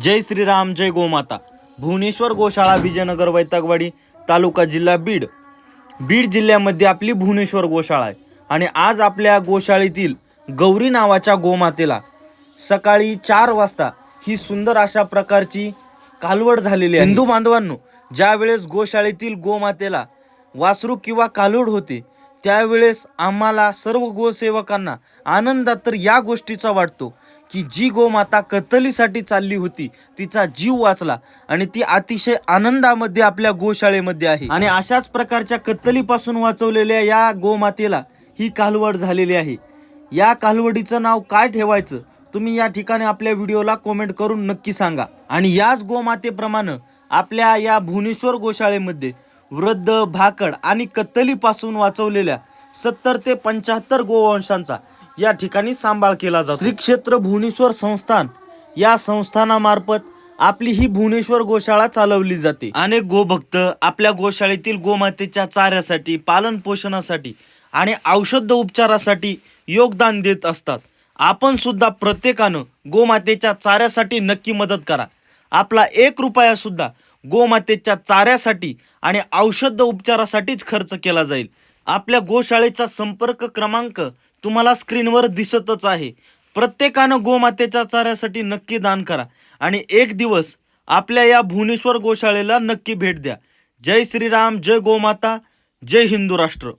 जय श्रीराम जय गोमाता. भुवनेश्वर गोशाळा विजयनगर वैतागवाडी तालुका जिल्हा बीड. बीड जिल्ह्यामध्ये आपली भुवनेश्वर गोशाळा आहे. आणि आज आपल्या गोशाळेतील गौरी नावाच्या गोमातेला सकाळी चार वाजता ही सुंदर अशा प्रकारची कालवड झालेली आहे. हिंदू बांधवांनो ज्यावेळेस गोशाळेतील गोमातेला वासरू किंवा कालवड होते त्यावेळेस आम्हाला सर्व गोसेवकांना आनंदात तर या गोष्टीचा वाटतो की जी गोमाता कत्तलीसाठी चालली होती तिचा जीव वाचला आणि ती अतिशय आनंदामध्ये आपल्या गोशाळेमध्ये आहे. आणि अशाच प्रकारच्या कत्तलीपासून वाचवलेल्या या गोमातेला ही कालवड झालेली आहे. या कालवडीचं नाव काय ठेवायचं तुम्ही या ठिकाणी आपल्या व्हिडिओला कॉमेंट करून नक्की सांगा. आणि याच गोमातेप्रमाणे आपल्या या भुवनेश्वर गोशाळेमध्ये वृद्ध भाकड आणि कत्तलीपासून वाचवलेल्या सत्तर ते पंच्याहत्तर गोवंशांचा या ठिकाणी सांभाळ केला जातो. श्री क्षेत्र भुवनेश्वर संस्थान या संस्थानामार्फत आपली ही भुवनेश्वर गोशाळा चालवली जाते. अनेक गोभक्त आपल्या गोशाळेतील गोमातेच्या चाऱ्यासाठी पालन पोषणासाठी आणि औषध उपचारासाठी योगदान देत असतात. आपण सुद्धा प्रत्येकानं गोमातेच्या चाऱ्यासाठी नक्की मदत करा. आपला एक रुपया सुद्धा गोमातेच्या चाऱ्यासाठी आणि औषध उपचारासाठीच खर्च केला जाईल. आपल्या गोशाळेचा संपर्क क्रमांक तुम्हाला स्क्रीनवर दिसतच आहे. प्रत्येकानं गोमातेच्या चाऱ्यासाठी नक्की दान करा आणि एक दिवस आपल्या या भुवनेश्वर गोशाळेला नक्की भेट द्या. जय श्रीराम जय गोमाता जय हिंदू राष्ट्र.